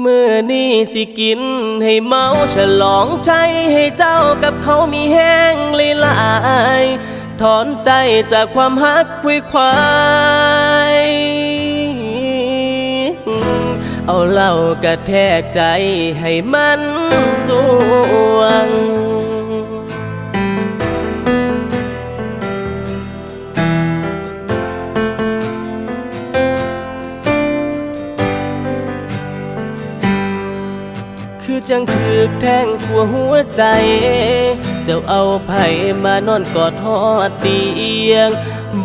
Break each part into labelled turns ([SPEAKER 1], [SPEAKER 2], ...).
[SPEAKER 1] เมื่อนี้สิกินให้เมาฉลองใจให้เจ้ากับเขามีแห้งเลยลายถอนใจจากความฮักคุยควายเอาเหล้ากระแทกใจให้มันสู คือจังถือกแทงทั่วหัวใจ เจ้าเอาไผ่มานอนกอดหอดเตียง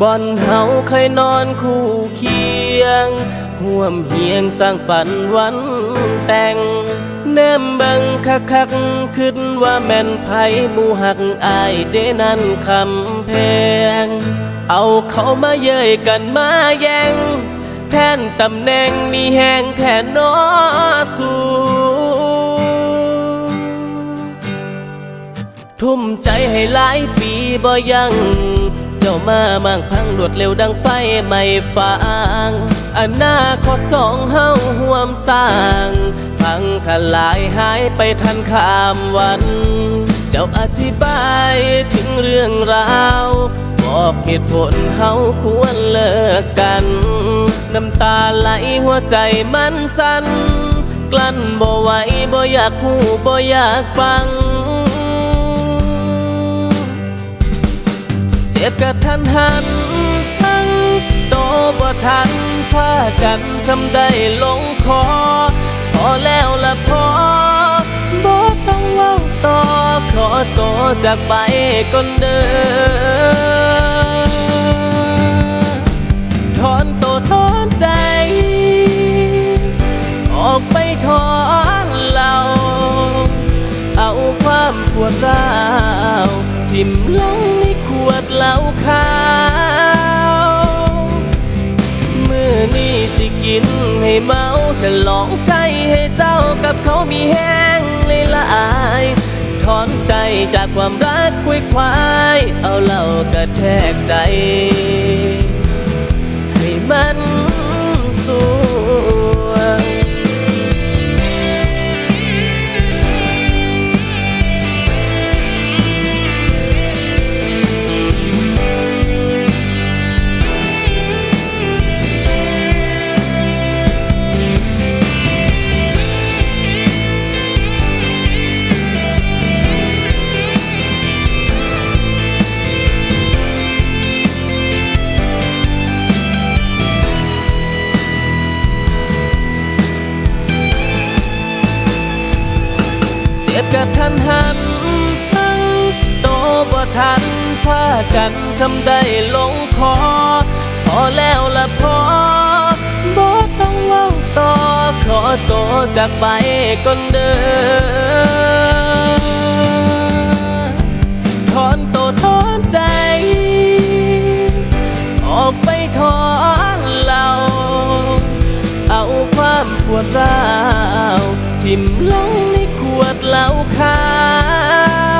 [SPEAKER 1] บอนเฮาเคยนอนคู่เคียงห่วมเฮียงสร้างฝันวันแต่งแนมบังคักคักๆคิดว่าแม่นไผ่มูหักอายเดนั้นคำแพง เอาเขามาเย้ยกันมาแย่ง แทนตำแหน่งมีแหงแทนนอสู ทุ่มใจให้หลายปีบ่ยัง เจ้ามามั่งพังรวดเร็วดังไฟไม่ฟางอนาคตสองเฮาห่วมสร้าง พังทลายหายไปทันข้ามวัน เจ้าอธิบายถึงเรื่องราวบอกเหตุผลเฮาควรเลิกกัน น้ำตาไหลหัวใจมันสั่นกลั้นบ่ไหวบ่อยากหูบ่อยากฟัง บกระทันหัน ทั้งโตบ่ทันพากันทำได้ลงคอ พอแล้วละพอบ่ต้องเล่าต่อ ขอตัวจากไปก่อนเด้อถอนตัวถอนใจ ออกไปถอนเราเอาความปวดร้าวทิ่มลง เหล้าขาวมือนี้สิกินให้เมาจะหลองใจให้เจ้ากับเขามีแห้งเลยละอายถอนใจจากความรักคุยควาย เอาเหล้ากระแทกใจ เจ็บกระทันหันทั้งโตบ่ทันพากันทำได้ลงคอ พอแล้วละพอบ่ต้องเล่าต่อ ขอตัวจากไปก่อนเด้อถอนตัวถอนใจ ออกไปถอนเรา เอาความปวดร้าว ทิ่มลงในขวดเหล้าขา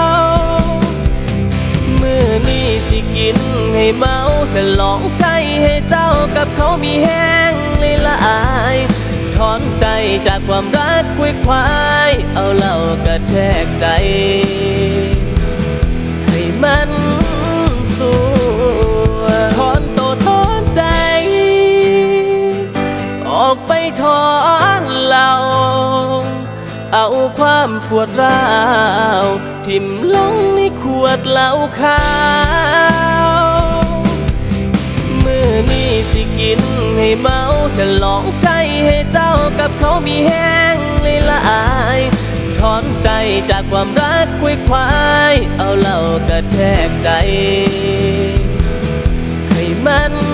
[SPEAKER 1] วเมื่อนี้สิกินให้เมาจะลองใจให้เจ้ากับเขามีแห้งเลยละอายถอนใจจากความรักคุยควายเอาเหล้ากระแทกใจ ให้มันสวงถอนตัวถอนใจ ออกไปถอนามปวดร้าว ทิ่มลงในขวดเหล้าขาวเมือนี้สิกินให้เมาจะลองใจให้เจ้ากับเขามีแห้งเลยละอายถอนใจจากความรักคุยควาย เอาเหล้ากระแทกใจ ให้มัน